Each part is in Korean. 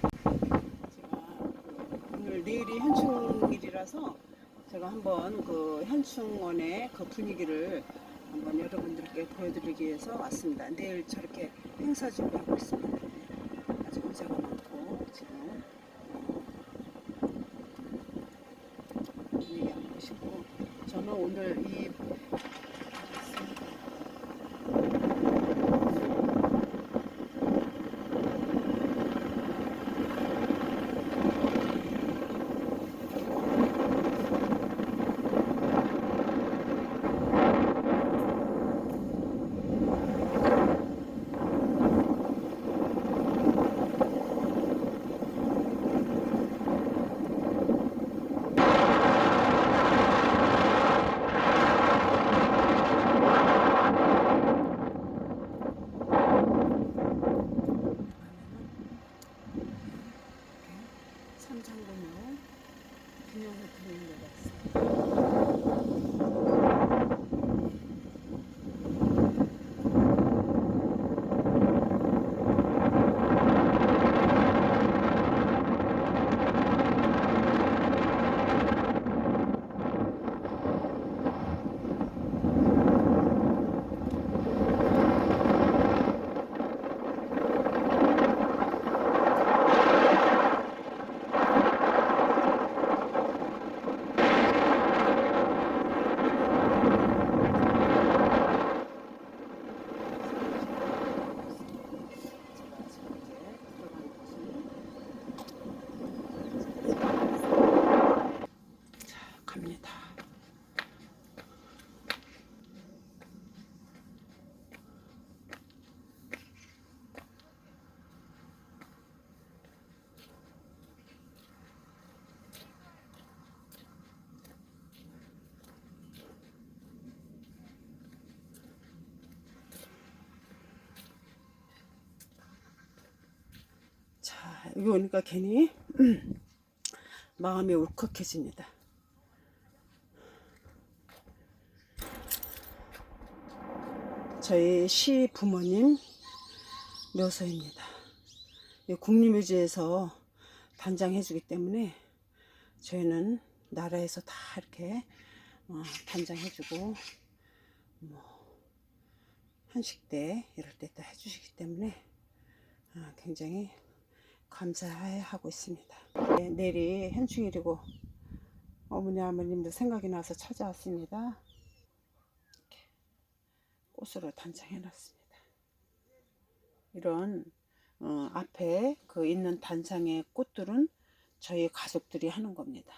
제가 오늘 내일이 현충일이라서 제가 한번 그 현충원의 그 분위기를 한번 여러분들께 보여드리기 위해서 왔습니다. 내일 저렇게 행사 준비하고 있습니다. 아주 의자가 많고 지금 분위기 한번 보시고 저는 오늘 이 삼창군요 김영호 부인을 봤어요. 제가 지금 이제 들어가는 곳은 자 갑니다. 자 여기 오니까 괜히 마음이 울컥해집니다. 저희 시 부모님 묘소입니다. 이 국립묘지에서 단장해주기 때문에 저희는 나라에서 다 이렇게 어, 단장해주고 뭐 한식 때 이럴 때또 해주시기 때문에 아, 굉장히 감사하고 있습니다. 네, 내일이 현충일이고 어머니 아버님도 생각이 나서 찾아왔습니다. 꽃으로 단장해놨습니다. 이런 어, 앞에 그 있는 단상의 꽃들은 저희 가족들이 하는 겁니다.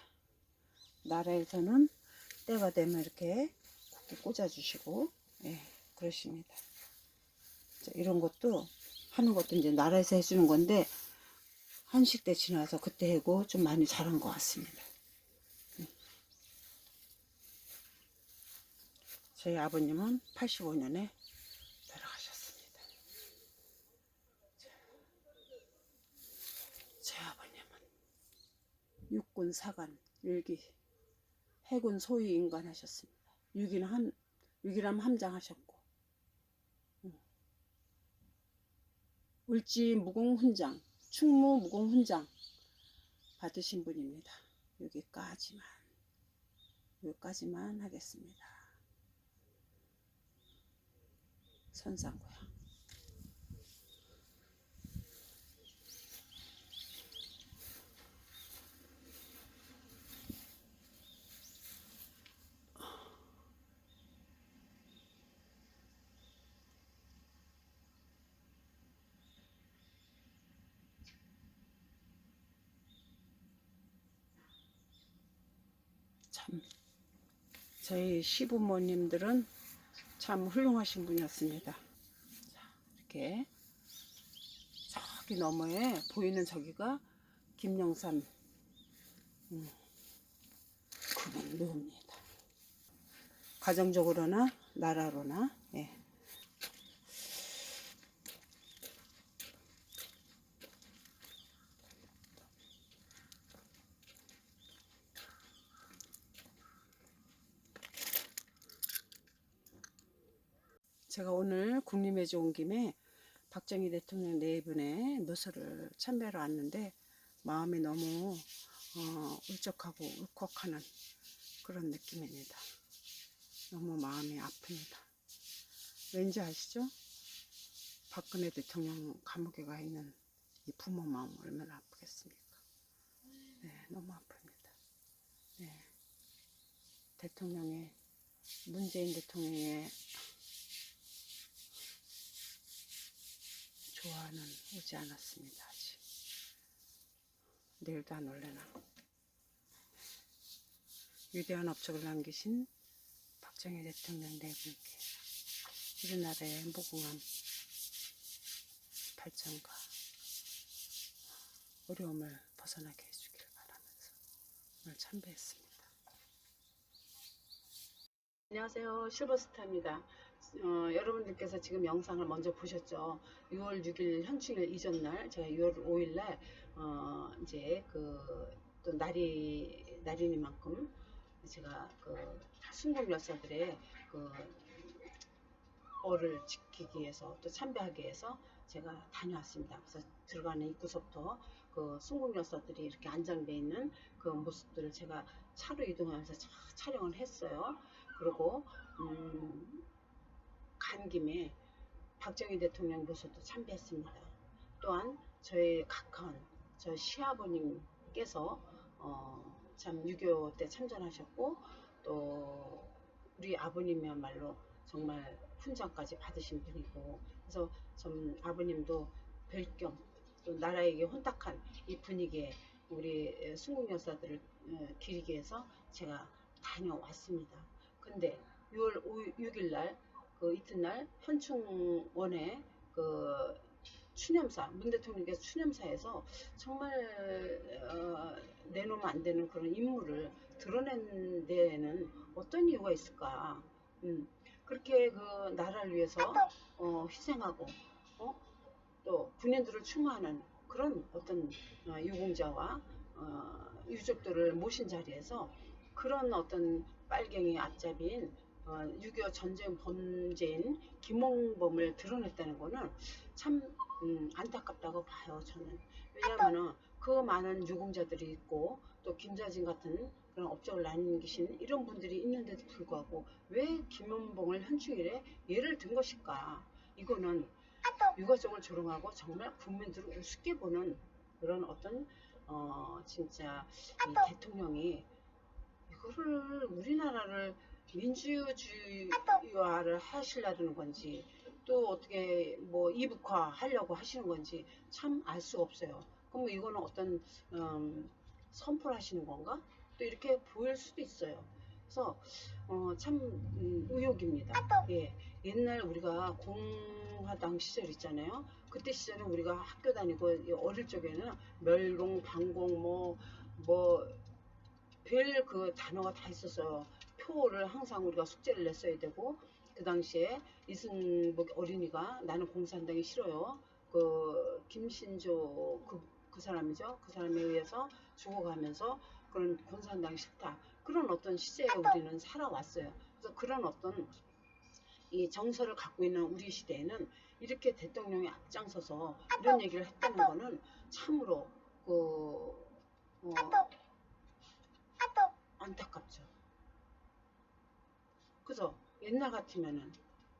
나라에서는 때가 되면 이렇게 국기 꽂아주시고 예, 그러십니다. 자, 이런 것도 하는 것도 이제 나라에서 해주는 건데 한식 때 지나서 그때 하고 좀 많이 자란 것 같습니다. 음. 저희 아버님은 85년에 돌아가셨습니다. 자, 제 아버님은 육군 사관 일기 해군 소위 인간 하셨습니다. 육인 함 육이람 함장 하셨고 울지 무공 훈장, 충무 무공 훈장 받으신 분입니다. 여기까지만, 여기까지만 하겠습니다. 선상고요. 참 저희 시부모님들은 참 훌륭하신 분이었습니다. 자, 이렇게 저기 너머에 보이는 저기가 김영삼 음, 그분 묘입니다. 가정적으로나 나라로나 예. 제가 오늘 국림회주 온 김에 박 박정희 대통령 네 분의 묘소를 참배하러 왔는데 마음이 너무 어, 울적하고 울컥하는 그런 느낌입니다. 너무 마음이 아픕니다. 왠지 아시죠? 박근혜 대통령 감옥에 가 있는 이 부모 마음 얼마나 아프겠습니까? 네, 너무 아픕니다. 네. 대통령의 문재인 대통령의 좋아는 오지 않았습니다. 아직 내일도 안 올래나. 위대한 업적을 남기신 박정희 대통령 네 분께 우리나라의 무궁한 발전과 어려움을 벗어나게 해주길 바라면서 오늘 참배했습니다. 안녕하세요. 실버스타입니다. 어, 여러분들께서 지금 영상을 먼저 보셨죠. 6월 6일 현충일 이전 날, 제가 6월 5일 날, 어, 이제 그, 또 날이, 날이니만큼 제가 그 순국 열사들의 그 어를 지키기 위해서 또 참배하기 위해서 제가 다녀왔습니다. 그래서 들어가는 입구서부터 그 순국 열사들이 이렇게 안장돼 있는 그 모습들을 제가 차로 이동하면서 차- 촬영을 했어요. 그리고 음, 간 김에 박정희 대통령 묘소도 참배했습니다. 또한 저희 가까운 저 시아버님께서 어, 참 6.25 때 참전하셨고 또 우리 아버님이야말로 정말 훈장까지 받으신 분이고 그래서 좀 아버님도 별겸 또 나라에게 혼탁한 이 분위기에 우리 순국 여사들을 어, 기리기 위해서 제가 다녀왔습니다. 근데 6월 6일 날, 그 이튿날 현충원에 그 추념사, 문 대통령께서 추념사에서 정말 어, 내놓으면 안 되는 그런 인물을 드러낸 데에는 어떤 이유가 있을까? 음, 그렇게 그 나라를 위해서 어, 희생하고 어? 또 군인들을 추모하는 그런 어떤 어, 유공자와 어, 유족들을 모신 자리에서 그런 어떤 빨갱이 앞잡이인 어, 6.25 전쟁 범죄인 김홍범을 드러냈다는 거는 참 음, 안타깝다고 봐요 저는. 왜냐하면은 그 많은 유공자들이 있고 또 김자진 같은 그런 업적을 남기신 이런 분들이 있는데도 불구하고 왜 김홍범을 현충일에 예를 든 것일까? 이거는 유가족을 조롱하고 정말 국민들을 우습게 보는 그런 어떤 어 진짜 이 대통령이 이거를 우리나라를 민주주의화를 하시려는 건지 또 어떻게 뭐 이북화 하려고 하시는 건지 참 알 수가 없어요. 그럼 이거는 어떤 음, 선포를 하시는 건가? 또 이렇게 보일 수도 있어요. 그래서 어, 참 음, 의욕입니다. 예, 옛날 우리가 공화당 시절 있잖아요. 그때 시절에 우리가 학교 다니고 이 어릴 적에는 멸공, 방공 뭐 뭐 별 그 단어가 다 있었어요. 표를 항상 우리가 숙제를 냈어야 되고 그 당시에 이승복 어린이가 나는 공산당이 싫어요. 그 김신조 그, 그 사람이죠. 그 사람에 의해서 죽어가면서 그런 공산당 싫다. 그런 어떤 시대에 우리는 살아왔어요. 그래서 그런 어떤 이 정서를 갖고 있는 우리 시대에는 이렇게 대통령이 앞장서서 이런 얘기를 했다는 거는 참으로 그 어, 안타깝죠. 그죠? 옛날 같으면은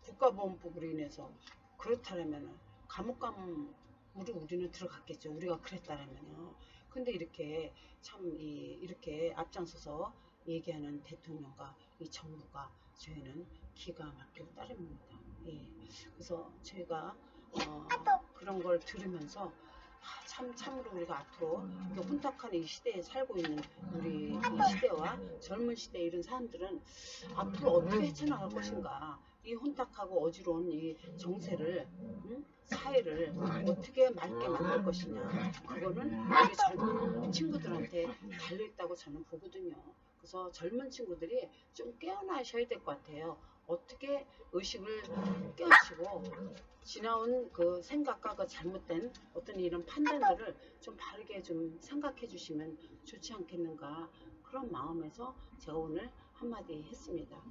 국가보안법으로 인해서 그렇다면은 감옥감으로 우리는 들어갔겠죠. 우리가 그랬다라면요. 근데 이렇게 참 이, 이렇게 앞장서서 얘기하는 대통령과 이 정부가 저희는 기가 막히고 따릅니다. 예. 그래서 저희가 어, 그런 걸 들으면서 아, 참 참으로 우리가 앞으로 이 혼탁한 이 시대에 살고 있는 우리 이 시대와 젊은 시대 이런 사람들은 앞으로 어떻게 헤쳐나갈 것인가. 이 혼탁하고 어지러운 이 정세를 응? 사회를 어떻게 맑게 만들 것이냐. 그거는 우리 젊은 친구들한테 달려있다고 저는 보거든요 그래서 젊은 친구들이 좀 깨어나셔야 될 것 같아요 어떻게 의식을 깨우치고 지나온 그 생각과 그 잘못된 어떤 이런 판단들을 좀 바르게 좀 생각해 주시면 좋지 않겠는가 그런 마음에서 제가 오늘 한마디 했습니다.